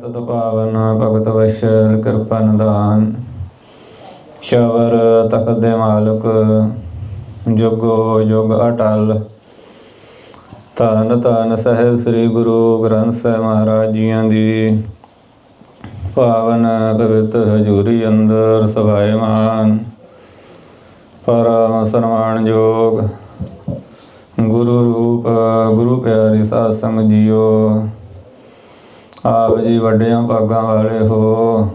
ਤਤ ਪਾਵਨ ਭਗਤ ਵਸ਼ਰ ਕਿਰਪਾ ਨਿਦਾਨ ਸ਼ਵਰ ਤਖਤ ਦੇ ਮਾਲਕ, ਜੁਗੋ ਜੁਗ ਅਟਲ। ਧੰਨ ਧੰਨ ਸਾਹਿਬ ਸ੍ਰੀ ਗੁਰੂ ਗ੍ਰੰਥ ਸਾਹਿਬ ਮਹਾਰਾਜ ਜੀਆਂ ਦੀ। ਪਾਵਨ ਪਵਿੱਤਰ ਹਜ਼ੂਰੀ ਅੰਦਰ ਸਭਾਇਮਾਨ ਪਰਮ ਸਨਮਾਨਯੋਗ ਗੁਰੂ ਰੂਪ, ਗੁਰੂ ਪਿਆਰੀ ਸਾਧ ਸੰਗਤ ਜੀਓ। ਆਪ ਜੀ ਵੱਡਿਆਂ ਭਾਗਾਂ ਵਾਲੇ ਹੋ,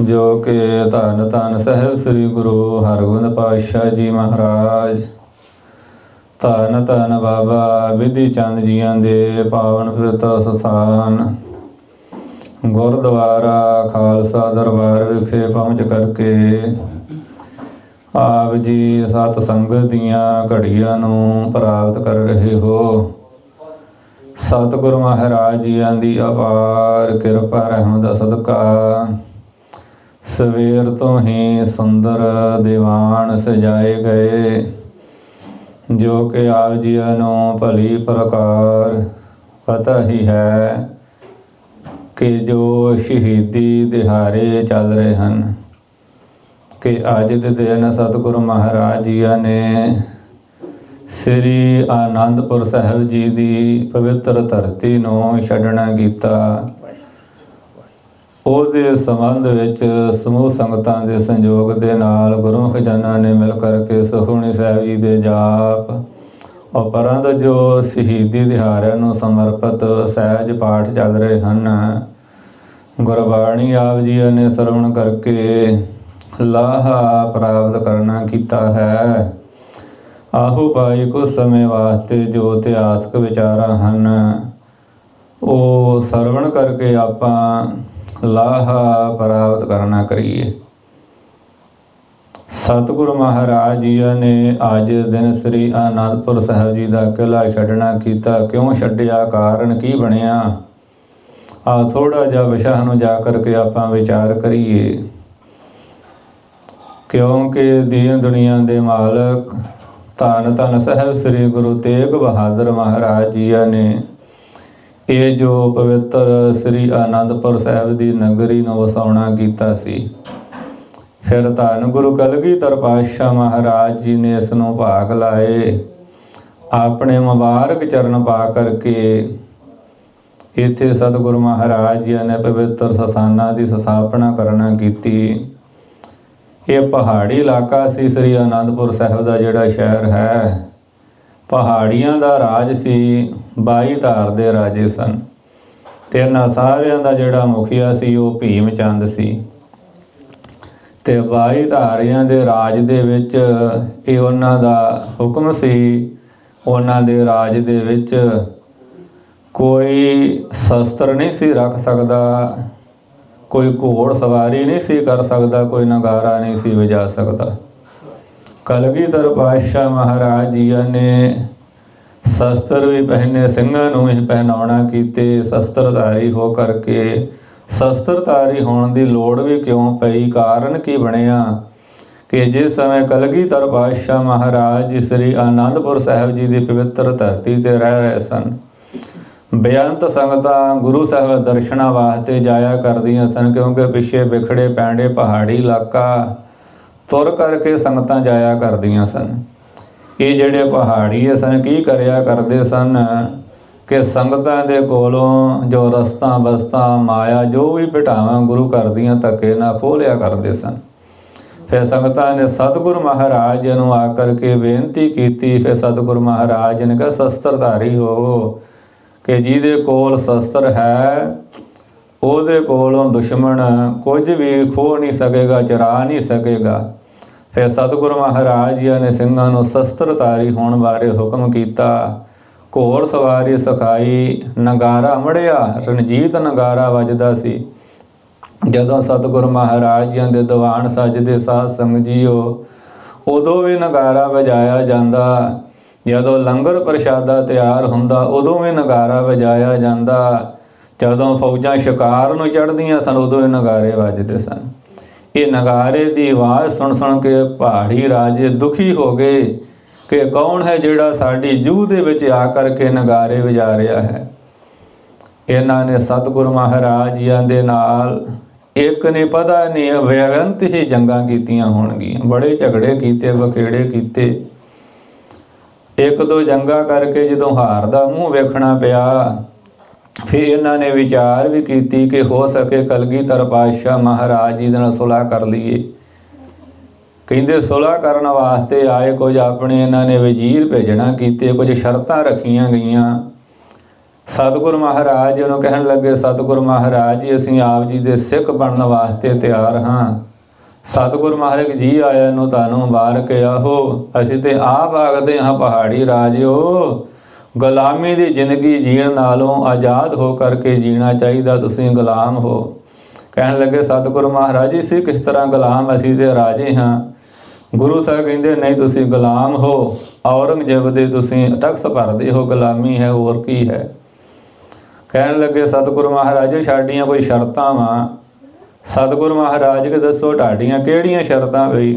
ਜੋ ਕਿ ਧੰਨ ਧੰਨ ਸਾਹਿਬ ਸ੍ਰੀ ਗੁਰੂ ਹਰਗੋਬਿੰਦ ਪਾਤਸ਼ਾਹ ਜੀ ਮਹਾਰਾਜ, ਧੰਨ ਧੰਨ ਬਾਬਾ ਵਿਧੀ ਚੰਦ ਜੀਆਂ ਦੇ ਪਾਵਨ ਪਵਿੱਤਰ ਸਥਾਨ, ਗੁਰਦੁਆਰਾ ਖਾਲਸਾ ਦਰਬਾਰ ਵਿਖੇ ਪਹੁੰਚ ਕਰਕੇ ਆਪ ਜੀ ਸਤ ਸੰਗਤ ਦੀਆਂ ਘੜੀਆਂ ਨੂੰ ਪ੍ਰਾਪਤ ਕਰ ਰਹੇ ਹੋ। ਸਤਿਗੁਰ ਮਹਾਰਾਜ ਜੀਆਂ ਦੀ ਅਪਾਰ ਕਿਰਪਾ ਰਹਿਮ ਦਾ ਸਦਕਾ। ਸਵੇਰ ਤੋਂ ਹੀ ਸੁੰਦਰ ਦੀਵਾਨ ਸਜਾਏ ਗਏ, ਜੋ ਕਿ ਆਪ ਜੀਆਂ ਨੂੰ ਭਲੀ ਪ੍ਰਕਾਰ ਪਤਾ ਹੀ ਹੈ ਕਿ ਜੋ ਸ਼ਹੀਦੀ ਦਿਹਾੜੇ ਚੱਲ ਰਹੇ ਹਨ, ਕਿ ਅੱਜ ਦੇ ਦਿਨ ਸਤਿਗੁਰੂ ਮਹਾਰਾਜ ਜੀਆਂ ਨੇ ਸ੍ਰੀ ਆਨੰਦਪੁਰ ਸਾਹਿਬ ਜੀ ਦੀ ਪਵਿੱਤਰ ਧਰਤੀ ਨੂੰ ਛੱਡਣਾ ਕੀਤਾ ਉਹਦੇ ਸੰਬੰਧ ਵਿੱਚ ਸਮੂਹ ਸੰਗਤਾਂ ਦੇ ਸੰਯੋਗ ਦੇ ਨਾਲ ਗੁਰੂ ਖਜ਼ਾਨਾ ਨੇ ਮਿਲ ਕਰਕੇ ਸੁਖਮਨੀ ਸਾਹਿਬ ਜੀ ਦੇ ਜਾਪ, ਉਪਰੰਤ ਜੋ ਸ਼ਹੀਦੀ ਦਿਹਾੜਿਆਂ ਨੂੰ ਸਮਰਪਿਤ ਸਹਿਜ ਪਾਠ ਚੱਲ ਰਹੇ ਹਨ, ਗੁਰਬਾਣੀ ਆਪ ਜੀ ਨੇ ਸਰਵਣ ਕਰਕੇ ਲਾਹਾ ਪ੍ਰਾਪਤ ਕਰਨਾ ਕੀਤਾ ਹੈ। ਆਹੋ ਭਾਈ ਕੁਝ ਸਮੇਂ ਵਾਸਤੇ ਜੋ ਇਤਿਹਾਸਕ ਵਿਚਾਰਾਂ ਹਨ, ਉਹ ਸਰਵਣ ਕਰਕੇ ਆਪਾਂ ਲਾਹਾ ਪ੍ਰਾਪਤ ਕਰਨਾ ਕਰੀਏ। ਸਤਿਗੁਰੂ ਮਹਾਰਾਜ ਜੀ ਨੇ ਅੱਜ ਦਿਨ ਸ੍ਰੀ ਆਨੰਦਪੁਰ ਸਾਹਿਬ ਜੀ ਦਾ ਕਿਲਾ ਛੱਡਣਾ ਕੀਤਾ। ਕਿਉਂ ਛੱਡਿਆ? ਕਾਰਨ ਕੀ ਬਣਿਆ? ਆ ਥੋੜਾ ਜਿਹਾ ਵਿਸ਼ਾ ਨੂੰ ਜਾ ਕਰਕੇ ਆਪਾਂ ਵਿਚਾਰ ਕਰੀਏ। ਕਿਉਂਕਿ ਦੀਨ ਦੁਨੀਆ ਦੇ ਮਾਲਕ ਧੰਨ ਧੰਨ ਸਾਹਿਬ ਸ੍ਰੀ ਗੁਰੂ ਤੇਗ ਬਹਾਦਰ ਮਹਾਰਾਜ ਜੀ ਨੇ। ਇਹ ਜੋ ਪਵਿੱਤਰ ਸ੍ਰੀ ਆਨੰਦਪੁਰ ਸਾਹਿਬ ਦੀ ਨਗਰੀ ਨੂੰ ਵਸਾਉਣਾ ਕੀਤਾ ਸੀ। ਫਿਰ ਧੰਨ ਗੁਰੂ ਕਲਗੀਧਰ ਪਾਤਸ਼ਾਹ ਮਹਾਰਾਜ ਜੀ ਨੇ ਇਸ ਨੂੰ ਭਾਗ ਲਾਏ। ਆਪਣੇ ਮੁਬਾਰਕ ਚਰਨ ਪਾ ਕਰਕੇ ਇੱਥੇ ਸਤਿਗੁਰੂ ਮਹਾਰਾਜ ਜੀ ਨੇ ਪਵਿੱਤਰ ਸਥਾਨਾਂ ਦੀ ਸਥਾਪਨਾ ਕਰਨਾ ਕੀਤੀ। ਇਹ ਪਹਾੜੀ ਇਲਾਕਾ ਸੀ, ਸ੍ਰੀ ਆਨੰਦਪੁਰ ਸਾਹਿਬ ਦਾ ਜਿਹੜਾ ਸ਼ਹਿਰ ਹੈ। ਪਹਾੜੀਆਂ ਦਾ ਰਾਜ ਸੀ 22 ਧਾਰ ਦੇ ਰਾਜੇ ਸਨ। ਤੇ ਇਹਨਾਂ ਸਾਰਿਆਂ ਦਾ ਜਿਹੜਾ ਮੁਖੀਆ ਸੀ, ਉਹ ਭੀਮ ਚੰਦ ਸੀ। ਤੇ 22 ਧਾਰਿਆਂ ਦੇ ਰਾਜ ਦੇ ਵਿੱਚ ਇਹ ਉਹਨਾਂ ਦਾ ਹੁਕਮ ਸੀ, ਉਹਨਾਂ ਦੇ ਰਾਜ ਦੇ ਵਿੱਚ ਕੋਈ ਸ਼ਸਤਰ ਨਹੀਂ ਸੀ ਰੱਖ ਸਕਦਾ। ਕੋਈ ਘੋੜ ਸਵਾਰੀ ਨਹੀਂ ਸੀ ਕਰ ਸਕਦਾ, ਕੋਈ ਨਗਾਰਾ ਨਹੀਂ ਸੀ ਵਜਾ ਸਕਦਾ। ਕਲਗੀਧਰ ਪਾਤਸ਼ਾਹ ਮਹਾਰਾਜ ਜੀ ਨੇ ਸ਼ਸਤਰ ਵੀ ਪਹਿਨੇ, ਸਿੰਘਾਂ ਨੂੰ ਹੀ ਪਹਿਨਾਉਣਾ ਕੀਤੇ, ਸ਼ਸਤਰਧਾਰੀ ਹੋ ਕਰਕੇ। ਸ਼ਸਤਰਧਾਰੀ ਹੋਣ ਦੀ ਲੋੜ ਵੀ ਕਿਉਂ ਪਈ? ਕਾਰਨ ਕੀ ਬਣਿਆ? ਕਿ ਜਿਸ ਸਮੇਂ ਕਲਗੀਧਰ ਪਾਤਸ਼ਾਹ ਮਹਾਰਾਜ ਜੀ ਸ੍ਰੀ ਆਨੰਦਪੁਰ ਸਾਹਿਬ ਜੀ ਦੀ ਪਵਿੱਤਰ ਧਰਤੀ ਤੇ ਰਹਿ ਰਹੇ ਸਨ ਬੇਅੰਤ ਸੰਗਤਾਂ ਗੁਰੂ ਸਾਹਿਬ ਦਰਸ਼ਨਾਂ ਵਾਸਤੇ ਜਾਇਆ ਕਰਦੀਆਂ ਸਨ, ਕਿਉਂਕਿ ਪਿੱਛੇ ਵਿਖੜੇ ਪੈਂਡੇ ਪਹਾੜੀ ਇਲਾਕਾ, ਤੁਰ ਕਰਕੇ ਸੰਗਤਾਂ ਜਾਇਆ ਕਰਦੀਆਂ ਸਨ। ਇਹ ਜਿਹੜੇ ਪਹਾੜੀ ਸਨ, ਕੀ ਕਰਿਆ ਕਰਦੇ ਸਨ ਕਿ ਸੰਗਤਾਂ ਦੇ ਕੋਲੋਂ ਜੋ ਰਸਤਾ ਬਸਤਾ, ਮਾਇਆ, ਜੋ ਵੀ ਭਟਾਵਾਂ ਗੁਰੂ ਘਰ ਦੀਆਂ ਧੱਕੇ ਨਾਲ ਖੋਲਿਆ ਕਰਦੇ ਸਨ। ਫਿਰ ਸੰਗਤਾਂ ਨੇ ਸਤਿਗੁਰੂ ਮਹਾਰਾਜ ਨੂੰ ਆ ਕਰਕੇ ਬੇਨਤੀ ਕੀਤੀ, ਫਿਰ ਸਤਿਗੁਰੂ ਮਹਾਰਾਜ ਨੇ ਕਿਹਾ, ਸ਼ਸਤਰਧਾਰੀ ਹੋ ਕਿ ਜਿਹਦੇ ਕੋਲ ਸ਼ਸਤਰ ਹੈ, ਉਹਦੇ ਕੋਲੋਂ ਦੁਸ਼ਮਣ ਕੁਝ ਵੀ ਖੋ ਨਹੀਂ ਸਕੇਗਾ, ਚਰਾ ਨਹੀਂ ਸਕੇਗਾ। ਫਿਰ ਸਤਿਗੁਰੂ ਮਹਾਰਾਜ ਜੀ ਨੇ ਸਿੰਘਾਂ ਨੂੰ ਸ਼ਸਤਰਧਾਰੀ ਹੋਣ ਬਾਰੇ ਹੁਕਮ ਕੀਤਾ। ਘੋੜ ਸਵਾਰੀ ਸਿਖਾਈ, ਨਗਾਰਾ ਮੜਿਆ, ਰਣਜੀਤ ਨਗਾਰਾ ਵੱਜਦਾ ਸੀ। ਜਦੋਂ ਸਤਿਗੁਰੂ ਮਹਾਰਾਜ ਜੀ ਦੇ ਦੀਵਾਨ ਸਜਦੇ ਸਾਧ ਸੰਗ ਜੀਓ, ਉਦੋਂ ਵੀ ਨਗਾਰਾ ਵਜਾਇਆ ਜਾਂਦਾ। ਜਦੋਂ ਲੰਗਰ ਪ੍ਰਸ਼ਾਦਾ ਤਿਆਰ ਹੁੰਦਾ, ਉਦੋਂ ਵੀ ਨਗਾਰਾ ਵਜਾਇਆ ਜਾਂਦਾ। ਜਦੋਂ ਫੌਜਾਂ ਸ਼ਿਕਾਰ ਨੂੰ ਚੜ੍ਹਦੀਆਂ ਸਨ, ਉਦੋਂ ਇਹ ਨਗਾਰੇ ਵੱਜਦੇ ਸਨ। ਇਹ ਨਗਾਰੇ ਦੀ ਆਵਾਜ਼ ਸੁਣ ਸੁਣ ਕੇ ਪਹਾੜੀ ਰਾਜੇ ਦੁਖੀ ਹੋ ਗਏ ਕਿ ਕੌਣ ਹੈ ਜਿਹੜਾ ਸਾਡੀ ਜੂਹ ਦੇ ਵਿੱਚ ਆ ਕਰਕੇ ਨਗਾਰੇ ਵਜਾ ਰਿਹਾ ਹੈ। ਇਹਨਾਂ ਨੇ ਸਤਿਗੁਰੂ ਮਹਾਰਾਜ ਜੀਆਂ ਦੇ ਨਾਲ ਇੱਕ ਨੇ ਪਤਾ ਨਹੀਂ ਬੇਅੰਤ ਹੀ ਜੰਗਾਂ ਕੀਤੀਆਂ ਹੋਣਗੀਆਂ। ਬੜੇ ਝਗੜੇ ਕੀਤੇ ਵਕੇੜੇ ਕੀਤੇ। ਇੱਕ ਦੋ ਜੰਗਾ ਕਰਕੇ ਜਦੋਂ ਹਾਰ ਦਾ ਮੂੰਹ ਵੇਖਣਾ ਪਿਆ, ਫਿਰ ਇਹਨਾਂ ਨੇ ਵਿਚਾਰ ਵੀ ਕੀਤੀ ਕਿ ਹੋ ਸਕੇ ਕਲਗੀਧਰ ਪਾਤਸ਼ਾਹ ਮਹਾਰਾਜ ਜੀ ਦੇ ਨਾਲ ਸੁਲਾਹ ਕਰ ਲਈਏ। ਕਹਿੰਦੇ ਸੁਲਾਹ ਕਰਨ ਵਾਸਤੇ ਆਏ ਕੁਝ ਆਪਣੇ ਇਹਨਾਂ ਨੇ ਵਜ਼ੀਰ ਭੇਜਣਾ ਕੀਤੇ, ਕੁਝ ਸ਼ਰਤਾਂ ਰੱਖੀਆਂ ਗਈਆਂ। ਸਤਿਗੁਰ ਮਹਾਰਾਜ ਜੀ ਨੂੰ ਕਹਿਣ ਲੱਗੇ, ਸਤਿਗੁਰ ਮਹਾਰਾਜ ਜੀ, ਅਸੀਂ ਆਪ ਜੀ ਦੇ ਸਿੱਖ ਬਣਨ ਵਾਸਤੇ ਤਿਆਰ ਹਾਂ। ਸਤਿਗੁਰ ਮਹਾਰਾਜ ਜੀ ਆਇਆ ਨੂੰ ਤੁਹਾਨੂੰ ਮੁਬਾਰਕ ਆਹੋ। ਅਸੀਂ ਤੇ ਆਪ ਆਖਦੇ ਹਾਂ, ਪਹਾੜੀ ਰਾਜਿਓ, ਗੁਲਾਮੀ ਦੀ ਜ਼ਿੰਦਗੀ ਜੀਣ ਨਾਲੋਂ ਆਜ਼ਾਦ ਹੋ ਕਰਕੇ ਜੀਣਾ ਚਾਹੀਦਾ ਤੁਸੀਂ ਗੁਲਾਮ ਹੋ। ਕਹਿਣ ਲੱਗੇ, ਸਤਿਗੁਰ ਮਹਾਰਾਜ ਜੀ ਸੀ ਕਿਸ ਤਰ੍ਹਾਂ ਗੁਲਾਮ ਅਸੀਂ ਤੇ ਰਾਜੇ ਹਾਂ? ਗੁਰੂ ਸਾਹਿਬ ਕਹਿੰਦੇ, ਨਹੀਂ, ਤੁਸੀਂ ਗੁਲਾਮ ਹੋ। ਔਰੰਗਜ਼ੇਬ ਦੇ ਤੁਸੀਂ ਟਕਸ ਭਰਦੇ ਹੋ, ਗੁਲਾਮੀ ਹੈ, ਹੋਰ ਕੀ ਹੈ? ਕਹਿਣ ਲੱਗੇ, ਸਤਿਗੁਰ ਮਹਾਰਾਜ ਜੀ, ਸਾਡੀਆਂ ਕੋਈ ਸ਼ਰਤਾਂ ਵਾਂ। ਸਤਿਗੁਰ ਮਹਾਰਾਜ ਕੇ ਦੱਸੋ ਢਾਡੀਆਂ ਕਿਹੜੀਆਂ ਸ਼ਰਤਾਂ ਬਈ?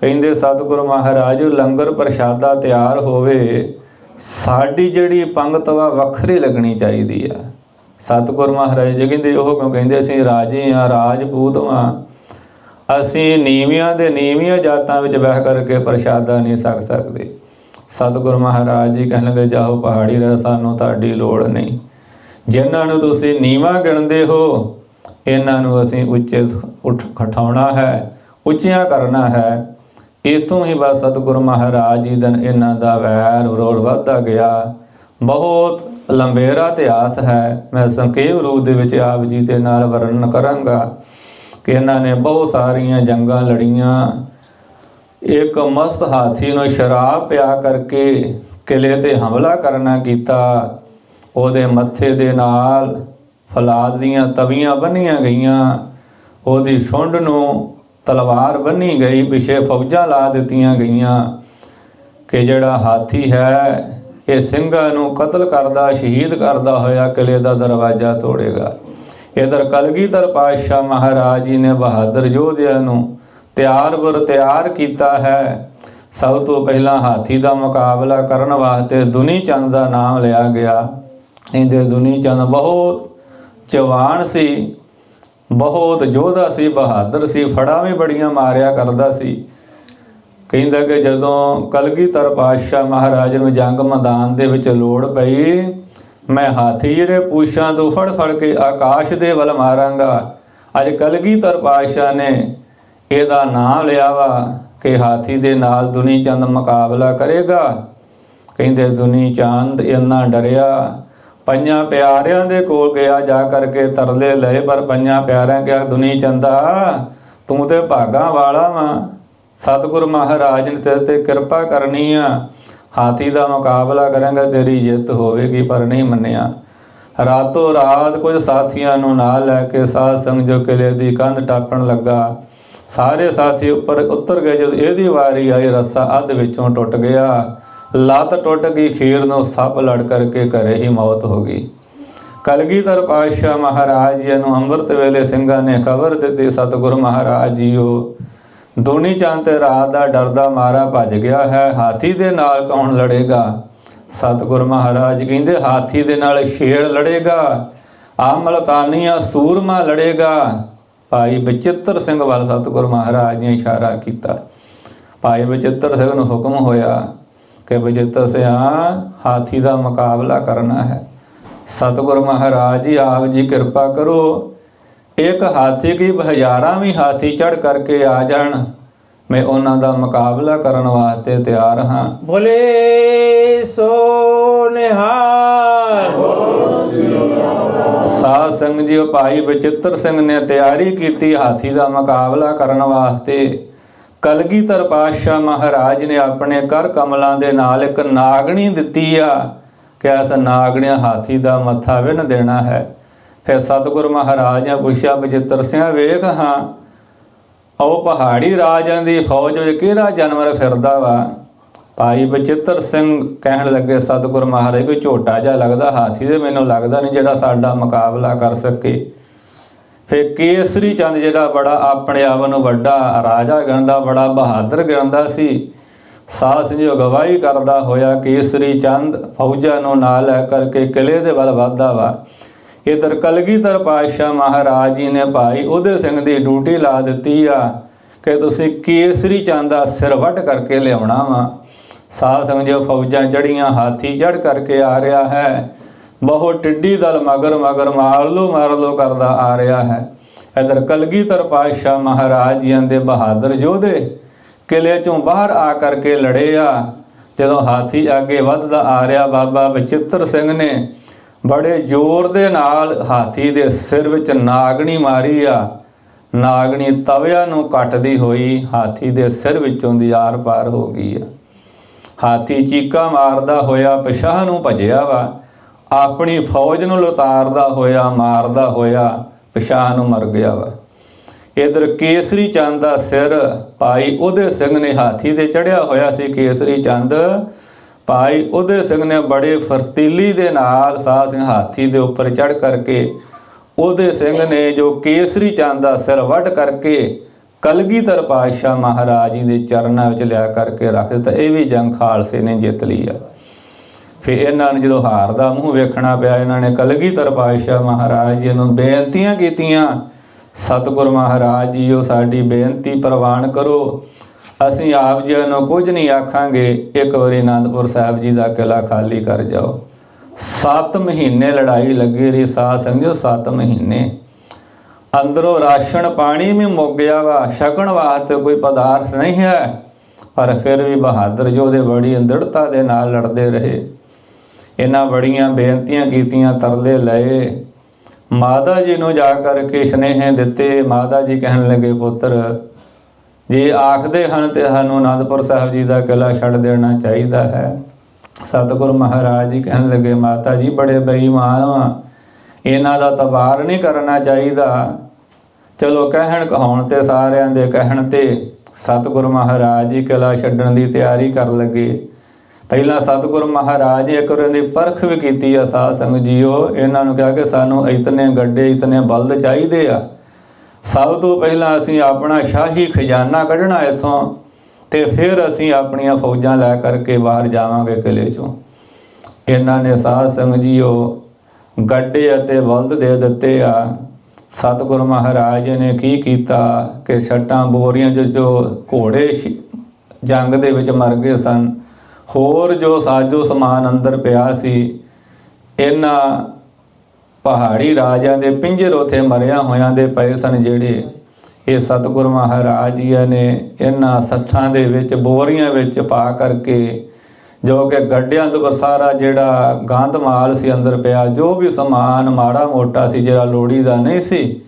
ਕਹਿੰਦੇ, ਸਤਿਗੁਰ ਮਹਾਰਾਜ, ਲੰਗਰ ਪ੍ਰਸ਼ਾਦਾ ਤਿਆਰ ਹੋਵੇ, ਸਾਡੀ ਜਿਹੜੀ ਪੰਗਤ ਵਾ ਵੱਖਰੀ ਲੱਗਣੀ ਚਾਹੀਦੀ ਆ। ਸਤਿਗੁਰ ਮਹਾਰਾਜ ਜੀ ਕਹਿੰਦੇ, ਉਹ ਕਿਉਂ ਕਹਿੰਦੇ, ਅਸੀਂ ਰਾਜੇ ਆ, ਰਾਜਪੂਤ ਵਾਂ। ਅਸੀਂ ਨੀਵੀਆਂ ਦੇ ਨੀਵੀਆਂ ਜਾਤਾਂ ਵਿੱਚ ਬਹਿ ਕਰਕੇ ਪ੍ਰਸ਼ਾਦਾ ਨਹੀਂ ਛਕ ਸਕਦੇ। ਸਤਿਗੁਰ ਮਹਾਰਾਜ ਜੀ ਕਹਿਣ ਲੱਗੇ, ਜਾਓ ਪਹਾੜੀ ਰਹਿ, ਸਾਨੂੰ ਤੁਹਾਡੀ ਲੋੜ ਨਹੀਂ। ਜਿਨ੍ਹਾਂ ਨੂੰ ਤੁਸੀਂ ਨੀਵਾਂ ਗਿਣਦੇ ਹੋ ਇਹਨਾਂ ਨੂੰ ਅਸੀਂ ਉੱਚੇ ਉੱਠ ਖਟਾਉਣਾ ਹੈ, ਉੱਚੀਆਂ ਕਰਨਾ ਹੈ। ਇਤੋਂ ਹੀ ਬਸ ਸਤਿਗੁਰੂ ਮਹਾਰਾਜ ਜੀ ਦਾ ਇਹਨਾਂ ਦਾ ਵੈਰ ਵਿਰੋਧ ਵੱਧਦਾ ਗਿਆ। ਬਹੁਤ ਲੰਬੇਰਾ ਇਤਿਹਾਸ ਹੈ। ਮੈਂ ਸੰਖੇਪ ਰੂਪ ਦੇ ਵਿੱਚ ਆਪ ਜੀ ਦੇ ਨਾਲ ਵਰਣਨ ਕਰਾਂਗਾ ਕਿ ਇਹਨਾਂ ਨੇ ਬਹੁਤ ਸਾਰੀਆਂ ਜੰਗਾਂ ਲੜੀਆਂ। ਇੱਕ ਮਸਤ ਹਾਥੀ ਨੂੰ ਸ਼ਰਾਬ ਪਿਆ ਕਰਕੇ ਕਿਲੇ ਤੇ ਹਮਲਾ ਕਰਨਾ ਕੀਤਾ। ਉਹਦੇ ਮੱਥੇ ਦੇ ਨਾਲ ਫਲਾਦ ਦੀਆਂ ਤਵੀਆਂ ਬੰਨੀਆਂ ਗਈਆਂ। ਉਹਦੀ ਸੁੰਡ ਨੂੰ ਤਲਵਾਰ ਬੰਨੀ ਗਈ, ਪਿਛੇ ਫੌਜਾਂ ਲਾ ਦਿੱਤੀਆਂ ਗਈਆਂ ਕਿ ਜਿਹੜਾ ਹਾਥੀ ਹੈ, ਇਹ ਸਿੰਘਾਂ ਨੂੰ ਕਤਲ ਕਰਦਾ, ਸ਼ਹੀਦ ਕਰਦਾ ਹੋਇਆ ਕਿਲੇ ਦਾ ਦਰਵਾਜ਼ਾ ਤੋੜੇਗਾ। ਇਧਰ ਕਲਗੀਧਰ ਪਾਤਸ਼ਾਹ ਮਹਾਰਾਜ ਜੀ ਨੇ ਬਹਾਦਰ ਯੋਧਿਆਂ ਨੂੰ ਤਿਆਰ ਬਰ ਤਿਆਰ ਕੀਤਾ ਹੈ। ਸਭ ਤੋਂ ਪਹਿਲਾਂ ਹਾਥੀ ਦਾ ਮੁਕਾਬਲਾ ਕਰਨ ਵਾਸਤੇ ਦੁਨੀ ਚੰਦ ਦਾ ਨਾਮ ਲਿਆ ਗਿਆ। ਇਹਦੇ ਦੁਨੀ ਚੰਦ ਬਹੁਤ ਜਵਾਨ ਸੀ, ਬਹੁਤ ਯੋਧਾ ਸੀ, ਬਹਾਦਰ ਸੀ, ਫੜਾ ਵੀ ਬੜੀਆਂ ਮਾਰਿਆ ਕਰਦਾ ਸੀ। ਕਹਿੰਦਾ ਕਿ ਜਦੋਂ ਕਲਗੀਧਰ ਪਾਤਸ਼ਾਹ ਮਹਾਰਾਜ ਨੂੰ ਜੰਗ ਮੈਦਾਨ ਦੇ ਵਿੱਚ ਲੋੜ ਪਈ, ਮੈਂ ਹਾਥੀ ਜਿਹੜੇ ਪੂਛਾਂ ਤੋਂ ਫੜ ਫੜ ਕੇ ਆਕਾਸ਼ ਦੇ ਵੱਲ ਮਾਰਾਂਗਾ। ਅੱਜ ਕਲਗੀਧਰ ਪਾਤਸ਼ਾਹ ਨੇ ਇਹਦਾ ਨਾਮ ਲਿਆ ਵਾ ਕਿ ਹਾਥੀ ਦੇ ਨਾਲ ਦੁਨੀ ਚੰਦ ਮੁਕਾਬਲਾ ਕਰੇਗਾ। ਕਹਿੰਦੇ ਦੁਨੀ ਚੰਦ ਇੰਨਾ ਡਰਿਆ ਪੰਜਾਂ ਪਿਆਰਿਆਂ ਦੇ ਕੋਲ ਗਿਆ, ਜਾ ਕਰਕੇ ਤਰਲੇ ਲਏ, ਪਰ ਪੰਜਾਂ ਪਿਆਰਿਆਂ ਕਿਹਾ, ਦੁਨੀ ਚੰਦਾ, ਤੂੰ ਤੇ ਭਾਗਾਂ ਵਾਲਾ ਵਾਂ। ਸਤਿਗੁਰ ਮਹਾਰਾਜ ਨੇ ਤੇਰੇ ਤੇ ਕਿਰਪਾ ਕਰਨੀ ਆ। ਹਾਥੀ ਦਾ ਮੁਕਾਬਲਾ ਕਰਾਂਗਾ, ਤੇਰੀ ਜਿੱਤ ਹੋਵੇਗੀ, ਪਰ ਨਹੀਂ ਮੰਨਿਆ। ਰਾਤੋਂ ਰਾਤ ਕੁਝ ਸਾਥੀਆਂ ਨੂੰ ਨਾਲ ਲੈ ਕੇ ਸਾਧ ਸੰਗ ਜੋ ਕਿਲੇ ਦੀ ਕੰਧ ਟਾਪਣ ਲੱਗਾ। ਸਾਰੇ ਸਾਥੀ ਉੱਪਰ ਉਤਰ ਗਏ, ਜਦ ਇਹਦੀ ਵਾਰੀ ਆਈ, ਰੱਸਾ ਅੱਧ ਵਿੱਚੋਂ ਟੁੱਟ ਗਿਆ। ਲੱਤ ਟੁੱਟ ਗਈ ਖੀਰ ਨੂੰ ਸੱਪ ਲੜ ਕਰਕੇ ਘਰੇ ਹੀ ਮੌਤ ਹੋ ਗਈ। ਕਲਗੀਧਰ ਪਾਤਸ਼ਾਹ ਮਹਾਰਾਜ ਜੀ ਨੂੰ ਅੰਮ੍ਰਿਤ ਵੇਲੇ ਸਿੰਘਾਂ ਨੇ ਖਬਰ ਦਿੱਤੀ, ਸਤਿਗੁਰ ਮਹਾਰਾਜ ਜੀਓ, ਦੋਨੀ ਚੰਦ ਤੇ ਰਾਤ ਦਾ ਡਰਦਾ ਮਾਰਾ ਭੱਜ ਗਿਆ ਹੈ, ਹਾਥੀ ਦੇ ਨਾਲ ਕੌਣ ਲੜੇਗਾ? ਸਤਿਗੁਰ ਮਹਾਰਾਜ ਕਹਿੰਦੇ, ਹਾਥੀ ਦੇ ਨਾਲ ਸ਼ੇਰ ਲੜੇਗਾ ਆ ਸੂਰਮਾ ਲੜੇਗਾ। ਭਾਈ ਬਚਿੱਤਰ ਸਿੰਘ ਵੱਲ ਸਤਿਗੁਰ ਮਹਾਰਾਜ ਨੇ ਇਸ਼ਾਰਾ ਕੀਤਾ। ਭਾਈ ਬਚਿੱਤਰ ਸਿੰਘ ਨੂੰ ਹੁਕਮ ਹੋਇਆ ਕਿ ਬਚਿੱਤਰ ਸਿਆ ਹਾਥੀ ਦਾ ਮੁਕਾਬਲਾ ਕਰਨਾ ਹੈ। ਸਤਿਗੁਰ ਮਹਾਰਾਜ ਜੀ ਆਪ ਜੀ ਕਿਰਪਾ ਕਰੋ ਇੱਕ ਹਾਥੀ ਕੀ ਹਜ਼ਾਰਾਂ ਵੀ ਹਾਥੀ ਚੜ ਕਰਕੇ ਆ ਜਾਣ। ਮੈਂ ਉਹਨਾਂ ਦਾ ਮੁਕਾਬਲਾ ਕਰਨ ਵਾਸਤੇ ਤਿਆਰ ਹਾਂ। ਬੋਲੇ ਸੋ ਨਿਹਾਲ। ਸਾਧ ਸੰਗ ਜੀ ਭਾਈ ਬਚਿੱਤਰ ਸਿੰਘ ਨੇ ਤਿਆਰੀ ਕੀਤੀ ਹਾਥੀ ਦਾ ਮੁਕਾਬਲਾ ਕਰਨ ਵਾਸਤੇ। ਕਲਗੀਧਰ ਪਾਤਸ਼ਾਹ ਮਹਾਰਾਜ ਨੇ ਆਪਣੇ ਕਰ ਕਮਲਾਂ ਦੇ ਨਾਲ ਇੱਕ ਨਾਗਣੀ ਦਿੱਤੀ ਆ। ਕਿ ਇਸ ਨਾਗਣੀ ਹਾਥੀ ਦਾ ਮੱਥਾ ਵਿਨ ਦੇਣਾ ਹੈ। ਫਿਰ ਸਤਿਗੁਰ ਮਹਾਰਾਜ ਨੇ ਪੁੱਛਿਆ ਬਚਿੱਤਰ ਸਿੰਘ ਵੇਖ ਹਾਂ, ਉਹ ਪਹਾੜੀ ਰਾਜਾਂ ਦੀ ਫੌਜ ਵਿੱਚ ਕਿਹੜਾ ਜਾਨਵਰ ਫਿਰਦਾ ਵਾ? ਭਾਈ ਬਚਿੱਤਰ ਸਿੰਘ ਕਹਿਣ ਲੱਗੇ, ਸਤਿਗੁਰ ਮਹਾਰਾਜ, ਕੋਈ ਝੋਟਾ ਜਿਹਾ ਲੱਗਦਾ ਹਾਥੀ ਦੇ ਮੈਨੂੰ ਲੱਗਦਾ ਨਹੀਂ ਜਿਹੜਾ ਸਾਡਾ ਮੁਕਾਬਲਾ ਕਰ ਸਕੇ। ਫਿਰ ਕੇਸਰੀ ਚੰਦ ਜਿਹੜਾ ਬੜਾ ਆਪਣੇ ਆਪ ਨੂੰ ਵੱਡਾ ਰਾਜਾ ਗਿਣਦਾ, ਬੜਾ ਬਹਾਦਰ ਗਿਣਦਾ ਸੀ। ਸਾਧ ਸਿੰਘ ਗਵਾਹੀ ਕਰਦਾ ਹੋਇਆ ਕੇਸਰੀ ਚੰਦ ਫੌਜਾਂ ਨੂੰ ਨਾਲ ਲੈ ਕਰਕੇ ਕਿਲੇ ਦੇ ਵੱਲ ਵੱਧਦਾ ਵਾ। ਇਧਰ ਕਲਗੀਧਰ ਪਾਤਸ਼ਾਹ ਮਹਾਰਾਜ ਜੀ ਨੇ ਭਾਈ ਉਹਦੇ ਸਿੰਘ ਦੀ ਡਿਊਟੀ ਲਾ ਦਿੱਤੀ ਆ ਕਿ ਤੁਸੀਂ ਕੇਸਰੀ ਚੰਦ ਦਾ ਸਿਰ ਵੱਟ ਕਰਕੇ ਲਿਆਉਣਾ ਵਾ। ਸਾਧ ਸੰਗਤ ਜੋ ਫੌਜਾਂ ਚੜੀਆਂ ਹਾਥੀ ਚੜ ਕਰਕੇ ਆ ਰਿਹਾ ਹੈ। ਬਹੁਤ ਟਿੱਡੀ ਦਲ ਮਗਰ ਮਗਰ ਮਾਰ ਲੋ ਮਾਰ ਲੋ ਕਰਦਾ ਆ ਰਿਹਾ ਹੈ। ਇਧਰ ਕਲਗੀਧਰ ਪਾਤਸ਼ਾਹ ਮਹਾਰਾਜ ਜੀ ਦੇ ਬਹਾਦਰ ਯੋਧੇ ਕਿਲੇ ਚੋਂ ਬਾਹਰ ਆ ਕਰਕੇ ਲੜੇ ਆ। ਜਦੋਂ ਹਾਥੀ ਅੱਗੇ ਵੱਧਦਾ ਆ ਰਿਹਾ, ਬਾਬਾ ਬਚਿੱਤਰ ਸਿੰਘ ਨੇ ਬੜੇ ਜ਼ੋਰ ਦੇ ਨਾਲ ਹਾਥੀ ਦੇ ਸਿਰ ਵਿੱਚ ਨਾਗਣੀ ਮਾਰੀ ਆ। ਨਾਗਣੀ ਤਵਿਆਂ ਨੂੰ ਕੱਟਦੀ ਹੋਈ ਹਾਥੀ ਦੇ ਸਿਰ ਵਿੱਚੋਂ ਦੀ ਆਰ ਪਾਰ ਹੋ ਗਈ ਆ। ਹਾਥੀ ਚੀਕਾ ਮਾਰਦਾ ਹੋਇਆ ਪਿਛਾਹ ਨੂੰ ਭੱਜਿਆ ਵਾ। ਆਪਣੀ ਫੌਜ ਨੂੰ ਲਤਾਰਦਾ ਹੋਇਆ, ਮਾਰਦਾ ਹੋਇਆ ਪਿਛਾਹ ਨੂੰ ਮਰ ਗਿਆ ਵਾ। ਇਧਰ ਕੇਸਰੀ ਚੰਦ ਦਾ ਸਿਰ ਭਾਈ ਉਹਦੇ ਸਿੰਘ ਨੇ ਹਾਥੀ ਤੇ ਚੜਿਆ ਹੋਇਆ ਸੀ, ਕੇਸਰੀ ਚੰਦ। ਭਾਈ ਉਹਦੇ ਸਿੰਘ ਨੇ ਬੜੇ ਫਰਤੀਲੀ ਦੇ ਨਾਲ ਸਾਹ ਸਿੰਘ ਹਾਥੀ ਦੇ ਉੱਪਰ ਚੜ ਕਰਕੇ ਉਹਦੇ ਸਿੰਘ ਨੇ ਜੋ ਕੇਸਰੀ ਚੰਦ ਦਾ ਸਿਰ ਵੱਢ ਕਰਕੇ ਕਲਗੀਧਰ ਪਾਤਸ਼ਾਹ ਮਹਾਰਾਜ ਜੀ ਦੇ ਚਰਨਾਂ ਵਿੱਚ ਲਿਆ ਕਰਕੇ ਰੱਖ ਦਿੱਤਾ, ਇਹ ਵੀ ਜੰਗ ਖਾਲਸੇ ਨੇ ਜਿੱਤ ਲਈ ਆ। ਫਿਰ ਇਹਨਾਂ ਨੂੰ ਜਦੋਂ ਹਾਰ ਦਾ ਮੂੰਹ ਵੇਖਣਾ ਪਿਆ, ਇਹਨਾਂ ਨੇ ਕਲਗੀਧਰ ਪਾਤਸ਼ਾਹ ਮਹਾਰਾਜ ਜੀ ਨੂੰ ਬੇਨਤੀਆਂ ਕੀਤੀਆਂ, ਸਤਿਗੁਰ ਮਹਾਰਾਜ ਜੀ, ਉਹ ਸਾਡੀ ਬੇਨਤੀ ਪ੍ਰਵਾਨ ਕਰੋ। ਅਸੀਂ ਆਪ ਜੀ ਨੂੰ ਕੁਝ ਨਹੀਂ ਆਖਾਂਗੇ। ਇੱਕ ਵਾਰੀ ਆਨੰਦਪੁਰ ਸਾਹਿਬ ਜੀ ਦਾ ਕਿਲਾ ਖਾਲੀ ਕਰ ਜਾਓ। 7 ਮਹੀਨੇ ਲੜਾਈ ਲੱਗੀ ਰਹੀ, ਸਾਧ ਸੰਗਿਓ 7 ਮਹੀਨੇ। ਅੰਦਰੋਂ ਰਾਸ਼ਨ ਪਾਣੀ ਵੀ ਮੁੱਕ ਗਿਆ ਵਾ, ਛਕਣ ਵਾਸਤੇ ਕੋਈ ਪਦਾਰਥ ਨਹੀਂ ਹੈ। ਪਰ ਫਿਰ ਵੀ ਬਹਾਦਰ ਯੋਧੇ ਬੜੀ ਅੰਦੜਤਾ ਦੇ ਨਾਲ ਲੜਦੇ ਰਹੇ। ਇਹਨਾਂ ਬੜੀਆਂ ਬੇਨਤੀਆਂ ਕੀਤੀਆਂ, ਤਰਲੇ ਲਏ। ਮਾਤਾ ਜੀ ਨੂੰ ਜਾ ਕਰਕੇ ਸਨੇਹ ਦਿੱਤੇ। ਮਾਤਾ ਜੀ ਕਹਿਣ ਲੱਗੇ, ਪੁੱਤਰ, ਜੇ ਆਖਦੇ ਹਨ ਤੇ ਸਾਨੂੰ ਅਨੰਦਪੁਰ ਸਾਹਿਬ ਜੀ ਦਾ ਕਿਲਾ ਛੱਡ ਦੇਣਾ ਚਾਹੀਦਾ ਹੈ। ਸਤਿਗੁਰ ਮਹਾਰਾਜ ਜੀ ਕਹਿਣ ਲੱਗੇ, ਮਾਤਾ ਜੀ, ਬੜੇ ਬੇਈਮਾਨ ਆ ਇਹਨਾਂ ਦਾ ਤਬਾਰ ਨਹੀਂ ਕਰਨਾ ਚਾਹੀਦਾ। ਚਲੋ, ਕਹਿਣ ਕਹਾਉਣ ਤੇ ਸਾਰਿਆਂ ਦੇ ਕਹਿਣ ਤੇ ਸਤਿਗੁਰ ਮਹਾਰਾਜ ਜੀ ਕਿਲਾ ਛੱਡਣ ਦੀ ਤਿਆਰੀ ਕਰਨ ਲੱਗੇ। ਪਹਿਲਾਂ ਸਤਿਗੁਰ ਮਹਾਰਾਜ ਇੱਕ ਵਾਰ ਦੀ ਪਰਖ ਵੀ ਕੀਤੀ ਆ ਸਾਧ ਸੰਗਤ ਜੀਓ, ਇਹਨਾਂ ਨੂੰ ਕਿਹਾ ਕਿ ਸਾਨੂੰ ਇਤਨੇ ਗੱਡੇ, ਇਤਨੇ ਬਲਦ ਚਾਹੀਦੇ ਆ। ਸਭ ਤੋਂ ਪਹਿਲਾਂ ਅਸੀਂ ਆਪਣਾ ਸ਼ਾਹੀ ਖਜ਼ਾਨਾ ਕੱਢਣਾ ਇਥੋਂ ਤੇ ਫਿਰ ਅਸੀਂ ਆਪਣੀਆਂ ਫੌਜਾਂ ਲੈ ਕਰਕੇ ਬਾਹਰ ਜਾਵਾਂਗੇ ਕਿਲੇ ਚੋਂ। ਇਹਨਾਂ ਨੇ ਸਾਧ ਸੰਗਤ ਜੀਓ ਗੱਡੇ ਅਤੇ ਬਲਦ ਦੇ ਦਿੱਤੇ ਆ। ਸਤਿਗੁਰ ਮਹਾਰਾਜ ਨੇ ਕੀ ਕੀਤਾ ਕਿ ਛੱਟਾਂ ਬੋਰੀਆਂ ਜੋ ਜੋ ਘੋੜੇ ਜੰਗ ਦੇ ਵਿੱਚ ਮਰ ਗਏ ਸਨ ਹੋਰ ਜੋ ਸਾਜੋ ਸਮਾਨ ਅੰਦਰ ਪਿਆ ਸੀ, ਇਹਨਾਂ ਪਹਾੜੀ ਰਾਜਿਆਂ ਦੇ ਪਿੰਜਰ ਉਥੇ ਮਰਿਆ ਹੋਇਆਂ ਦੇ ਪਏ ਸਨ ਜਿਹੜੇ ਇਹ ਸਤਿਗੁਰ ਮਹਾਰਾਜ ਜੀ ਨੇ ਇਹਨਾਂ ਸੱਠਾਂ ਦੇ ਵਿੱਚ, ਬੋਰੀਆਂ ਵਿੱਚ ਪਾ ਕਰਕੇ ਜੋ ਕਿ ਗੱਡਿਆਂ ਤੋਂ ਸਾਰਾ ਜਿਹੜਾ ਗੰਦ ਮਾਲ ਸੀ ਅੰਦਰ ਪਿਆ, ਜੋ ਵੀ ਸਮਾਨ ਮਾੜਾ ਮੋਟਾ ਸੀ ਜਿਹੜਾ ਲੋੜੀ ਦਾ ਨਹੀਂ ਸੀ,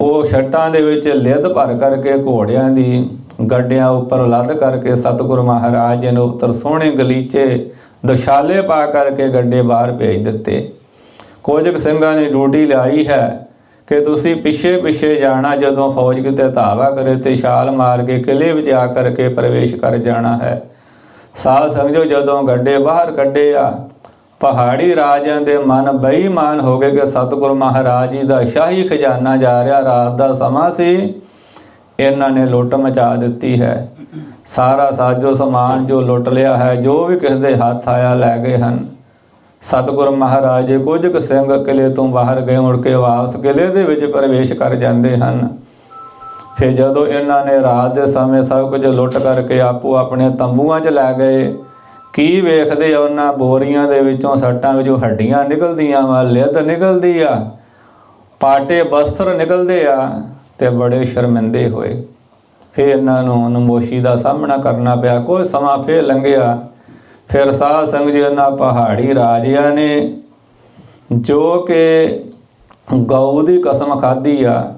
ਉਹ ਛੱਟਾਂ ਦੇ ਵਿੱਚ ਲਿੱਦ ਭਰ ਕਰਕੇ ਘੋੜਿਆਂ ਦੀ ਗੱਡਿਆਂ ਉੱਪਰ ਲੱਦ ਕਰਕੇ ਸਤਿਗੁਰ ਮਹਾਰਾਜ ਜੀ ਨੇ ਉੱਤਰ ਸੋਹਣੇ ਗਲੀਚੇ ਦਸ਼ਾਲੇ ਪਾ ਕਰਕੇ ਗੱਡੇ ਬਾਹਰ ਭੇਜ ਦਿੱਤੇ। ਕੁਝ ਕੁ ਸਿੰਘਾਂ ਨੇ ਡਿਊਟੀ ਲਾਈ ਹੈ ਕਿ ਤੁਸੀਂ ਪਿੱਛੇ ਪਿੱਛੇ ਜਾਣਾ, ਜਦੋਂ ਫੌਜ ਕਿਤੇ ਧਾਵਾ ਕਰੇ ਤੇ ਛਾਲ ਮਾਰ ਕੇ ਕਿਲੇ ਵਿੱਚ ਆ ਕਰਕੇ ਪ੍ਰਵੇਸ਼ ਕਰ ਜਾਣਾ ਹੈ। ਸਾਧ ਸਮਝੋ ਜਦੋਂ ਗੱਡੇ ਬਾਹਰ ਕੱਢੇ ਆ ਪਹਾੜੀ ਰਾਜਿਆਂ ਦੇ ਮਨ ਬੇਈਮਾਨ ਹੋ ਗਏ ਕਿ ਸਤਿਗੁਰ ਮਹਾਰਾਜ ਜੀ ਦਾ ਸ਼ਾਹੀ ਖਜ਼ਾਨਾ ਜਾ ਰਿਹਾ। ਰਾਤ ਦਾ ਸਮਾਂ ਸੀ। ਇਹਨਾਂ ਨੇ ਲੁੱਟ ਮਚਾ ਦਿੱਤੀ ਹੈ। ਸਾਰਾ ਸਾਜੋ ਸਮਾਨ ਜੋ ਲੁੱਟ ਲਿਆ ਹੈ, ਜੋ ਵੀ ਕਿਸੇ ਦੇ ਹੱਥ ਆਇਆ ਲੈ ਗਏ ਹਨ। ਸਤਿਗੁਰ ਮਹਾਰਾਜ, ਕੁਝ ਕੁ ਸਿੰਘ ਕਿਲੇ ਤੋਂ ਬਾਹਰ ਗਏ, ਮੁੜ ਕੇ ਵਾਪਸ ਕਿਲੇ ਦੇ ਵਿੱਚ ਪ੍ਰਵੇਸ਼ ਕਰ ਜਾਂਦੇ ਹਨ। ਫਿਰ ਜਦੋਂ ਇਹਨਾਂ ਨੇ ਰਾਤ ਦੇ ਸਮੇਂ ਸਭ ਕੁਝ ਲੁੱਟ ਕਰਕੇ ਆਪੋ ਆਪਣੇ ਤੰਬੂਆਂ 'ਚ ਲੈ ਗਏ, ਕੀ ਵੇਖਦੇ ਆ ਉਹਨਾਂ ਬੋਰੀਆਂ ਦੇ ਵਿੱਚੋਂ ਸੱਟਾਂ ਵਿੱਚੋਂ ਹੱਡੀਆਂ ਨਿਕਲਦੀਆਂ ਵਾ, ਲਿੱਦ ਨਿਕਲਦੀ ਆ, ਪਾਟੇ ਬਸਤਰ ਨਿਕਲਦੇ ਆ। ਤੇ ਬੜੇ ਸ਼ਰਮਿੰਦੇ ਹੋਏ। ਫਿਰ ਇਹਨਾਂ ਨੂੰ ਨਮੋਸ਼ੀ ਦਾ ਸਾਹਮਣਾ ਕਰਨਾ ਪਿਆ। ਕੋਈ ਸਮਾਂ ਫੇਰ ਲੰਘਿਆ। ਫਿਰ ਸਾਧ ਸੰਗਤ ਜੀ ਉਹਨਾਂ ਪਹਾੜੀ ਰਾਜਿਆਂ ਨੇ ਜੋ ਕਿ ਗਊ ਦੀ ਕਸਮ ਖਾਧੀ ਆ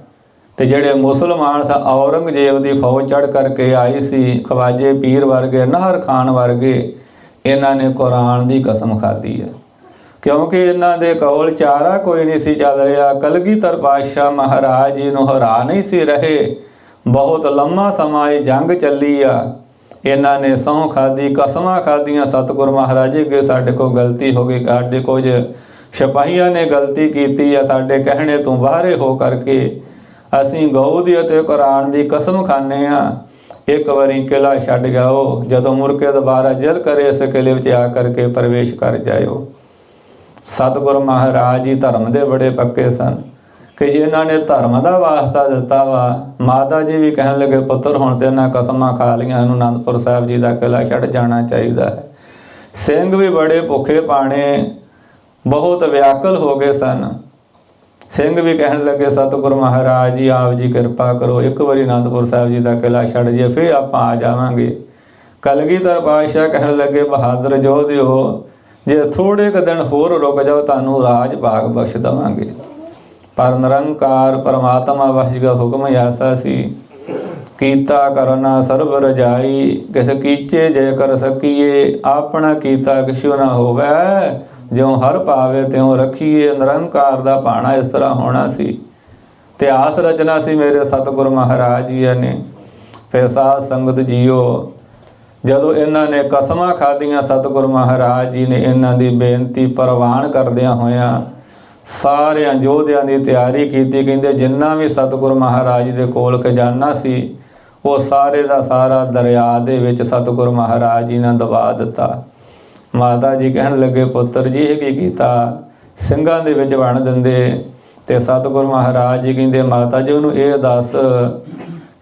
ਤੇ ਜਿਹੜੇ ਮੁਸਲਮਾਨ ਸਾ ਔਰੰਗਜ਼ੇਬ ਦੀ ਫੌਜ ਚੜ ਕਰਕੇ ਆਈ ਸੀ, ਖਵਾਜੇ ਪੀਰ ਵਰਗੇ, ਨਾਹਰ ਖਾਨ ਵਰਗੇ, ਇਹਨਾਂ ਨੇ ਕੁਰਾਨ ਦੀ ਕਸਮ ਖਾਧੀ ਆ। ਕਿਉਂਕਿ ਇਹਨਾਂ ਦੇ ਕੋਲ ਚਾਰਾ ਕੋਈ ਨਹੀਂ ਸੀ ਚੱਲ ਰਿਹਾ। ਕਲਗੀਧਰ ਪਾਤਸ਼ਾਹ ਮਹਾਰਾਜ ਜੀ ਨੂੰ ਹਰਾ ਨਹੀਂ ਸੀ ਰਹੇ। ਬਹੁਤ ਲੰਮਾ ਸਮਾਂ ਇਹ ਜੰਗ ਚੱਲੀ ਆ। ਇਹਨਾਂ ਨੇ ਸਹੁੰ ਖਾਦੀ ਕਸਮਾਂ ਖਾਦੀਆਂ ਸਤਿਗੁਰ ਮਹਾਰਾਜ ਜੀ ਅੱਗੇ ਸਾਡੇ ਕੋਲ ਗਲਤੀ ਹੋ ਗਈ। ਸਾਡੇ ਕੁਝ ਸਿਪਾਹੀਆਂ ਨੇ ਗਲਤੀ ਕੀਤੀ ਆ। ਸਾਡੇ ਕਹਿਣੇ ਤੋਂ ਬਾਹਰੇ ਹੋ ਕਰਕੇ ਅਸੀਂ ਗਊ ਦੀ ਅਤੇ ਕੁਰਾਨ ਦੀ ਕਸਮ ਖਾਂਦੇ ਆ ਇੱਕ ਵਾਰੀ ਕਿਲਾ ਛੱਡ ਜਾਓ। ਜਦੋਂ ਮੁੜ ਕੇ ਦੁਬਾਰਾ ਜਲ ਕਰੇ, ਇਸ ਕਿਲੇ ਵਿੱਚ ਆ ਕਰਕੇ ਪ੍ਰਵੇਸ਼ ਕਰ ਜਾਇਓ। ਸਤਿਗੁਰ ਮਹਾਰਾਜ ਜੀ ਧਰਮ ਦੇ ਬੜੇ ਪੱਕੇ ਸਨ। ਕਿ ਇਹਨਾਂ ਨੇ ਧਰਮ ਦਾ ਵਾਸਤਾ ਦਿੱਤਾ ਵਾ, ਮਾਤਾ ਜੀ ਵੀ ਕਹਿਣ ਲੱਗੇ, ਪੁੱਤਰ, ਹੁਣ ਤੇ ਇਹਨਾਂ ਕਸਮਾਂ ਖਾ ਲੀਆਂ ਇਹਨੂੰ ਅਨੰਦਪੁਰ ਸਾਹਿਬ ਜੀ ਦਾ ਕਿਲਾ ਛੱਡ ਜਾਣਾ ਚਾਹੀਦਾ ਹੈ। ਸਿੰਘ ਵੀ ਬੜੇ ਭੁੱਖੇ ਪਾਣੇ, ਬਹੁਤ ਵਿਆਕਲ ਹੋ ਗਏ ਸਨ। ਸਿੰਘ ਵੀ ਕਹਿਣ ਲੱਗੇ, ਸਤਿਗੁਰ ਮਹਾਰਾਜ ਜੀ, ਆਪ ਜੀ ਕਿਰਪਾ ਕਰੋ, ਇੱਕ ਵਾਰੀ ਅਨੰਦਪੁਰ ਸਾਹਿਬ ਜੀ ਦਾ ਕਿਲਾ ਛੱਡ ਜੇ ਫਿਰ ਆਪਾਂ ਆ ਜਾਵਾਂਗੇ। ਕਲਗੀਧਰ ਪਾਤਸ਼ਾਹ ਕਹਿਣ ਲੱਗੇ, ਬਹਾਦਰ ਜੋਧਿਓ ਜੇ ਥੋੜੇ ਕੁ ਦਿਨ ਹੋਰ ਰੁਕ ਜਾਓ, ਤੁਹਾਨੂੰ ਰਾਜ ਭਾਗ ਬਖਸ਼ ਦਵਾਂਗੇ। ਪਰ ਨਿਰੰਕਾਰ ਪਰਮਾਤਮਾ ਵਸਜਗਾ ਹੁਕਮ ਐਸਾ ਸੀ, ਕੀਤਾ ਕਰਨਾ ਸਰਬ ਰਜਾਈ, ਕਿਸ ਕੀਚੇ ਜੈ ਕਰ ਸਕੀਏ, ਆਪਣਾ ਕੀਤਾ ਕਿਛੁ ਨਾ ਹੋਵੇ। ਜਿਉ ਹਰ ਪਾਵੇ ਤਿਉ ਰਖੀਏ, ਨਿਰੰਕਾਰ ਦਾ ਪਾਣਾ ਇਸ ਤਰ੍ਹਾਂ ਹੋਣਾ ਸੀ। ਇਤਿਹਾਸ ਰਚਨਾ ਸੀ ਮੇਰੇ ਸਤਿਗੁਰ ਮਹਾਰਾਜ ਜੀ ਨੇ। ਫਿਰ ਸਾਧ ਸੰਗਤ ਜੀਓ ਜਦੋਂ ਇਹਨਾਂ ਨੇ ਕਸਮਾਂ ਖਾਧੀਆਂ, ਸਤਿਗੁਰ ਮਹਾਰਾਜ ਜੀ ਨੇ ਇਹਨਾਂ ਦੀ ਬੇਨਤੀ ਪ੍ਰਵਾਨ ਕਰਦਿਆਂ ਹੋਇਆਂ ਸਾਰਿਆਂ ਯੋਧਿਆਂ ਦੀ ਤਿਆਰੀ ਕੀਤੀ। ਕਹਿੰਦੇ, ਜਿੰਨਾ ਵੀ ਸਤਿਗੁਰ ਮਹਾਰਾਜ ਜੀ ਦੇ ਕੋਲ ਖਜ਼ਾਨਾ ਸੀ, ਉਹ ਸਾਰੇ ਦਾ ਸਾਰਾ ਦਰਿਆ ਦੇ ਵਿੱਚ ਸਤਿਗੁਰ ਮਹਾਰਾਜ ਜੀ ਨੇ ਦਬਾ ਦਿੱਤਾ। ਮਾਤਾ ਜੀ ਕਹਿਣ ਲੱਗੇ, ਪੁੱਤਰ ਜੀ, ਇਹ ਕੀ ਕੀਤਾ? ਸਿੰਘਾਂ ਦੇ ਵਿੱਚ ਵੰਡ ਦਿੰਦੇ ਤੇ ਸਤਿਗੁਰ ਮਹਾਰਾਜ ਜੀ ਕਹਿੰਦੇ, ਮਾਤਾ ਜੀ, ਉਹਨੂੰ ਇਹ ਦੱਸ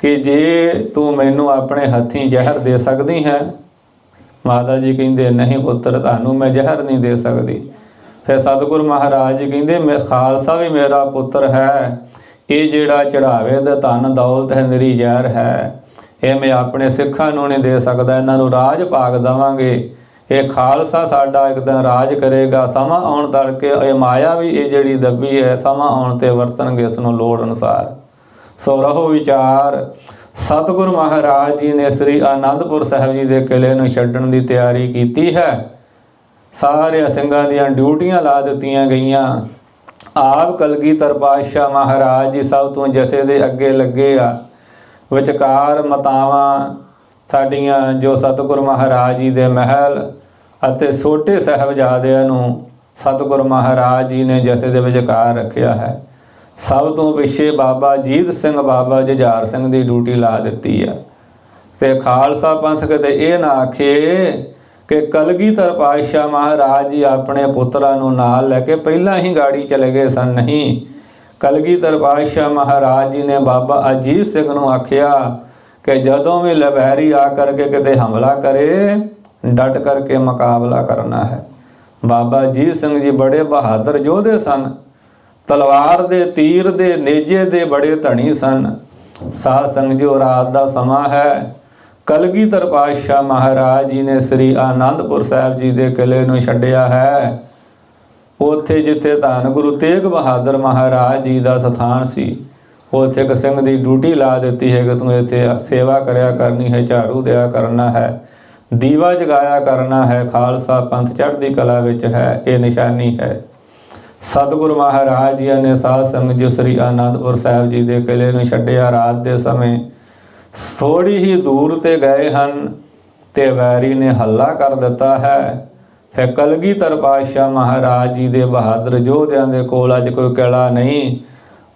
ਕਿ ਜੇ ਤੂੰ ਮੈਨੂੰ ਆਪਣੇ ਹੱਥੀਂ ਜ਼ਹਿਰ ਦੇ ਸਕਦੀ ਹੈ, ਮਾਤਾ ਜੀ ਕਹਿੰਦੇ, ਨਹੀਂ ਪੁੱਤਰ, ਤੁਹਾਨੂੰ ਮੈਂ ਜ਼ਹਿਰ ਨਹੀਂ ਦੇ ਸਕਦੀ। ਫਿਰ ਸਤਿਗੁਰ ਮਹਾਰਾਜ ਜੀ ਕਹਿੰਦੇ, ਮੈਂ ਖਾਲਸਾ ਵੀ ਮੇਰਾ ਪੁੱਤਰ ਹੈ। ਇਹ ਜਿਹੜਾ ਚੜਾਵੇ ਦਾ ਧਨ ਦੌਲਤ ਹੈ ਨਿਰੀ ਜ਼ਹਿਰ ਹੈ। ਇਹ ਮੈਂ ਆਪਣੇ ਸਿੱਖਾਂ ਨੂੰ ਨਹੀਂ ਦੇ ਸਕਦਾ, ਇਹਨਾਂ ਨੂੰ ਰਾਜ ਭਾਗ ਦਵਾਂਗੇ। ਇਹ ਖਾਲਸਾ ਸਾਡਾ ਇੱਕ ਦਿਨ ਰਾਜ ਕਰੇਗਾ। ਸਮਾਂ ਆਉਣ ਤੜਕੇ ਇਹ ਮਾਇਆ ਵੀ ਇਹ ਜਿਹੜੀ ਦੱਬੀ ਹੈ, ਸਮਾਂ ਆਉਣ ਤੇ ਵਰਤਣਗੇ, ਇਸ ਨੂੰ ਲੋੜ ਅਨੁਸਾਰ। ਸੋ ਰਹੋ ਵਿਚਾਰ। ਸਤਿਗੁਰ ਮਹਾਰਾਜ ਜੀ ਨੇ ਸ੍ਰੀ ਆਨੰਦਪੁਰ ਸਾਹਿਬ ਜੀ ਦੇ ਕਿਲੇ ਨੂੰ ਛੱਡਣ ਦੀ ਤਿਆਰੀ ਕੀਤੀ ਹੈ। ਸਾਰੇ ਸਿੰਘਾਂ ਦੀਆਂ ਡਿਊਟੀਆਂ ਲਾ ਦਿੱਤੀਆਂ ਗਈਆਂ। ਆਪ ਕਲਗੀਧਰ ਪਾਤਸ਼ਾਹ ਮਹਾਰਾਜ ਜੀ ਸਭ ਤੋਂ ਜਥੇ ਦੇ ਅੱਗੇ ਲੱਗੇ ਆ। ਵਿਚਕਾਰ ਮਤਾਵਾਂ ਸਾਡੀਆਂ ਜੋ ਸਤਿਗੁਰ ਮਹਾਰਾਜ ਜੀ ਦੇ ਮਹਿਲ ਅਤੇ ਛੋਟੇ ਸਾਹਿਬਜ਼ਾਦਿਆਂ ਨੂੰ ਸਤਿਗੁਰ ਮਹਾਰਾਜ ਜੀ ਨੇ ਜਥੇ ਦੇ ਵਿਚਕਾਰ ਰੱਖਿਆ ਹੈ। ਸਭ ਤੋਂ ਪਿੱਛੇ ਬਾਬਾ ਜੀਤ ਸਿੰਘ ਬਾਬਾ ਜੁਝਾਰ ਸਿੰਘ ਦੀ ਡਿਊਟੀ ਲਾ ਦਿੱਤੀ ਆ। ਤੇ ਖਾਲਸਾ ਪੰਥ ਕਦੇ ਇਹ ਨਾ ਆਖੇ ਕਿ ਕਲਗੀਧਰ ਪਾਤਸ਼ਾਹ ਮਹਾਰਾਜ ਜੀ ਆਪਣੇ ਪੁੱਤਰਾਂ ਨੂੰ ਨਾਲ ਲੈ ਕੇ ਪਹਿਲਾਂ ਹੀ ਗਾੜੀ ਚਲੇ ਗਏ ਸਨ। ਨਹੀਂ, ਕਲਗੀਧਰ ਪਾਤਸ਼ਾਹ ਮਹਾਰਾਜ ਜੀ ਨੇ ਬਾਬਾ ਅਜੀਤ ਸਿੰਘ ਨੂੰ ਆਖਿਆ ਕਿ ਜਦੋਂ ਵੀ ਲਬਹਿਰੀ ਆ ਕਰਕੇ ਕਿਤੇ ਹਮਲਾ ਕਰੇ, ਡਟ ਕਰਕੇ ਮੁਕਾਬਲਾ ਕਰਨਾ ਹੈ। ਬਾਬਾ ਅਜੀਤ ਸਿੰਘ ਜੀ ਬੜੇ ਬਹਾਦਰ ਯੋਧੇ ਸਨ। ਤਲਵਾਰ ਦੇ ਤੀਰ ਦੇ ਨੇਜੇ ਦੇ ਬੜੇ ਧਣੀ ਸਨ। ਸਾਧ ਸੰਗ ਜੋ ਰਾਤ ਦਾ ਸਮਾਂ ਹੈ। ਕਲਗੀਧਰ ਪਾਤਸ਼ਾਹ ਮਹਾਰਾਜ ਜੀ ਨੇ ਸ੍ਰੀ ਆਨੰਦਪੁਰ ਸਾਹਿਬ ਜੀ ਦੇ ਕਿਲੇ ਨੂੰ ਛੱਡਿਆ ਹੈ। ਉੱਥੇ ਜਿੱਥੇ ਧੰਨ ਗੁਰੂ ਤੇਗ ਬਹਾਦਰ ਮਹਾਰਾਜ ਜੀ ਦਾ ਸਥਾਨ ਸੀ, ਉੱਥੇ ਇੱਕ ਸਿੰਘ ਦੀ ਡਿਊਟੀ ਲਾ ਦਿੱਤੀ ਹੈ ਕਿ ਤੂੰ ਇੱਥੇ ਸੇਵਾ ਕਰਿਆ ਕਰਨੀ ਹੈ, ਝਾੜੂ ਦਿਆ ਕਰਨਾ ਹੈ, ਦੀਵਾ ਜਗਾਇਆ ਕਰਨਾ ਹੈ, ਖਾਲਸਾ ਪੰਥ ਚੜ੍ਹਦੀ ਕਲਾ ਵਿੱਚ ਹੈ, ਇਹ ਨਿਸ਼ਾਨੀ ਹੈ। ਸਤਿਗੁਰੂ ਮਹਾਰਾਜ ਜੀ ਨੇ ਸਾਧ ਸੰਗਤ ਜੀ ਸ੍ਰੀ ਆਨੰਦਪੁਰ ਸਾਹਿਬ ਜੀ ਦੇ ਕਿਲੇ ਨੂੰ ਛੱਡਿਆ ਰਾਤ ਦੇ ਸਮੇਂ। ਥੋੜੀ ਹੀ ਦੂਰ ਤੇ ਗਏ ਹਨ ਤੇ ਵੈਰੀ ਨੇ ਹੱਲਾ ਕਰ ਦਿੱਤਾ ਹੈ। ਫਿਰ ਕਲਗੀਧਰ ਪਾਤਸ਼ਾਹ ਮਹਾਰਾਜ ਜੀ ਦੇ ਬਹਾਦਰ ਯੋਧਿਆਂ ਦੇ ਕੋਲ ਅੱਜ ਕੋਈ ਕਿਲਾ ਨਹੀਂ,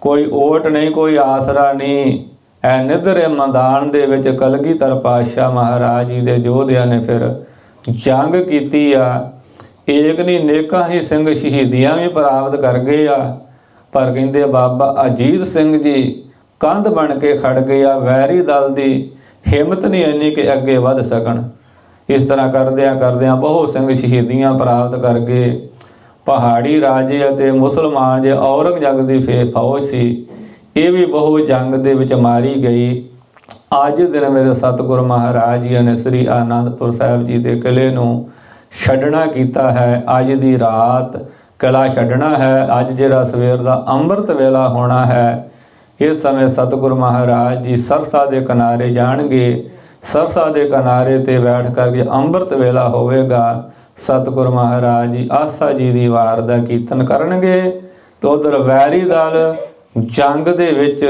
ਕੋਈ ਓਟ ਨਹੀਂ, ਕੋਈ ਆਸਰਾ ਨਹੀਂ। ਐ ਨਿਧਰੇ ਮੈਦਾਨ ਦੇ ਵਿੱਚ ਕਲਗੀਧਰ ਪਾਤਸ਼ਾਹ ਮਹਾਰਾਜ ਜੀ ਦੇ ਯੋਧਿਆਂ ਨੇ ਫਿਰ ਜੰਗ ਕੀਤੀ ਆ। ਏਕ ਨਹੀਂ ਨੇਕਾਂ ਹੀ ਸਿੰਘ ਸ਼ਹੀਦੀਆਂ ਵੀ ਪ੍ਰਾਪਤ ਕਰ ਗਏ ਆ। ਪਰ ਕਹਿੰਦੇ ਬਾਬਾ ਅਜੀਤ ਸਿੰਘ ਜੀ ਕੰਧ ਬਣ ਕੇ ਖੜ ਗਏ ਆ, ਵੈਰੀ ਦਲ ਦੀ ਹਿੰਮਤ ਨਹੀਂ ਇੰਨੀ ਕਿ ਅੱਗੇ ਵੱਧ ਸਕਣ। ਇਸ ਤਰ੍ਹਾਂ ਕਰਦਿਆਂ ਕਰਦਿਆਂ ਬਹੁਤ ਸਿੰਘ ਸ਼ਹੀਦੀਆਂ ਪ੍ਰਾਪਤ ਕਰ ਗਏ। ਪਹਾੜੀ ਰਾਜੇ ਅਤੇ ਮੁਸਲਮਾਨ ਜੇ ਔਰੰਗਜ਼ੇਬ ਦੀ ਫੇ ਫੌਜ ਸੀ, ਇਹ ਵੀ ਬਹੁ ਜੰਗ ਦੇ ਵਿੱਚ ਮਾਰੀ ਗਈ। ਅੱਜ ਦਿਨ ਮੇਰੇ ਸਤਿਗੁਰ ਮਹਾਰਾਜ ਜੀ ਨੇ ਸ੍ਰੀ ਆਨੰਦਪੁਰ ਸਾਹਿਬ ਜੀ ਦੇ ਕਿਲੇ ਨੂੰ ਛੱਡਣਾ ਕੀਤਾ ਹੈ। ਅੱਜ ਦੀ ਰਾਤ ਕਲਾ ਛੱਡਣਾ ਹੈ। ਅੱਜ ਜਿਹੜਾ ਸਵੇਰ ਦਾ ਅੰਮ੍ਰਿਤ ਵੇਲਾ ਹੋਣਾ ਹੈ, ਇਸ ਸਮੇਂ ਸਤਿਗੁਰ ਮਹਾਰਾਜ ਜੀ ਸਰਸਾ ਦੇ ਕਿਨਾਰੇ ਜਾਣਗੇ। ਸਰਸਾ ਦੇ ਕਿਨਾਰੇ ਤੇ ਬੈਠ ਕਰਕੇ ਅੰਮ੍ਰਿਤ ਵੇਲਾ ਹੋਵੇਗਾ। ਸਤਿਗੁਰ ਮਹਾਰਾਜ ਜੀ ਆਸਾ ਜੀ ਦੀ ਵਾਰ ਦਾ ਕੀਰਤਨ ਕਰਨਗੇ। ਤੇ ਉਧਰ ਵੈਰੀ ਦਲ ਜੰਗ ਦੇ ਵਿੱਚ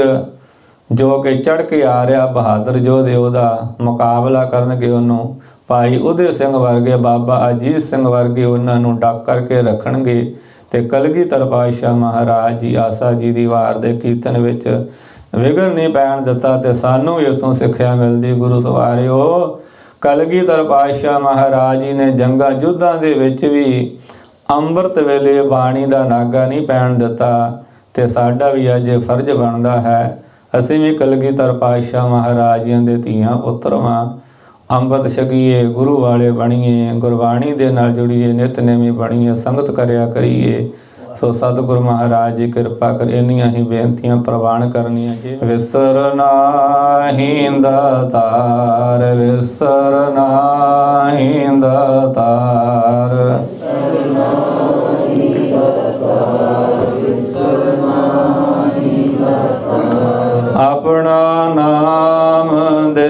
ਜੋ ਕਿ ਚੜ ਕੇ ਆ ਰਿਹਾ ਬਹਾਦਰ ਯੋਧੇ ਉਹਦਾ ਮੁਕਾਬਲਾ ਕਰਨਗੇ ਉਹਨੂੰ ਭਾਈ ਉਦੇ ਸਿੰਘ ਵਰਗੇ ਬਾਬਾ ਅਜੀਤ ਸਿੰਘ ਵਰਗੇ ਉਹਨਾਂ ਨੂੰ ਡੱਕ ਕਰਕੇ ਰੱਖਣਗੇ ਤੇ ਕਲਗੀਧਰ ਪਾਤਸ਼ਾਹ ਮਹਾਰਾਜ ਜੀ ਆਸਾ ਜੀ ਦੀ ਵਾਰ ਦੇ ਕੀਰਤਨ ਵਿੱਚ ਵਿਗੜ ਨਹੀਂ ਪੈਣ ਦਿੱਤਾ ਤੇ ਸਾਨੂੰ ਵੀ ਉਥੋਂ ਸਿੱਖਿਆ ਮਿਲਦੀ ਗੁਰੂ ਸਵਾਰਿਓ। ਕਲਗੀਧਰ ਪਾਤਸ਼ਾਹ ਮਹਾਰਾਜ ਜੀ ਨੇ ਜੰਗਾਂ ਯੁੱਧਾਂ ਦੇ ਵਿੱਚ ਵੀ ਅੰਮ੍ਰਿਤ ਵੇਲੇ ਬਾਣੀ ਦਾ ਨਾਗਾ ਨਹੀਂ ਪੈਣ ਦਿੱਤਾ ਤੇ ਸਾਡਾ ਵੀ ਅੱਜ ਫਰਜ਼ ਬਣਦਾ ਹੈ। ਅਸੀਂ ਵੀ ਕਲਗੀਧਰ ਪਾਤਸ਼ਾਹ ਮਹਾਰਾਜ ਜੀ ਦੇ ਧੀਆਂ ਪੁੱਤਰ ਵਾਂ। ਅੰਮ੍ਰਿਤ ਛਕੀਏ, ਗੁਰੂ ਵਾਲੇ ਬਣੀਏ, ਗੁਰਬਾਣੀ ਦੇ ਨਾਲ ਜੁੜੀਏ ਨਿਤਨੇਮੀ ਬਣੀਏ, ਸੰਗਤ ਕਰਿਆ ਕਰੀਏ। ਸੋ ਸਤਿਗੁਰ ਮਹਾਰਾਜ ਜੀ ਕਿਰਪਾ ਕਰ ਇੰਨੀਆਂ ਹੀ ਬੇਨਤੀਆਂ ਪ੍ਰਵਾਨ ਕਰਨੀਆਂ ਜੀ। ਵਿਸਰ ਨਾਹੀਂ ਦਾਤਾਰ ਵਿਸਰ ਨਾਹੀਂ ਦਾਤਾਰ ਆਪਣਾ ਨਾਮ ਦੇ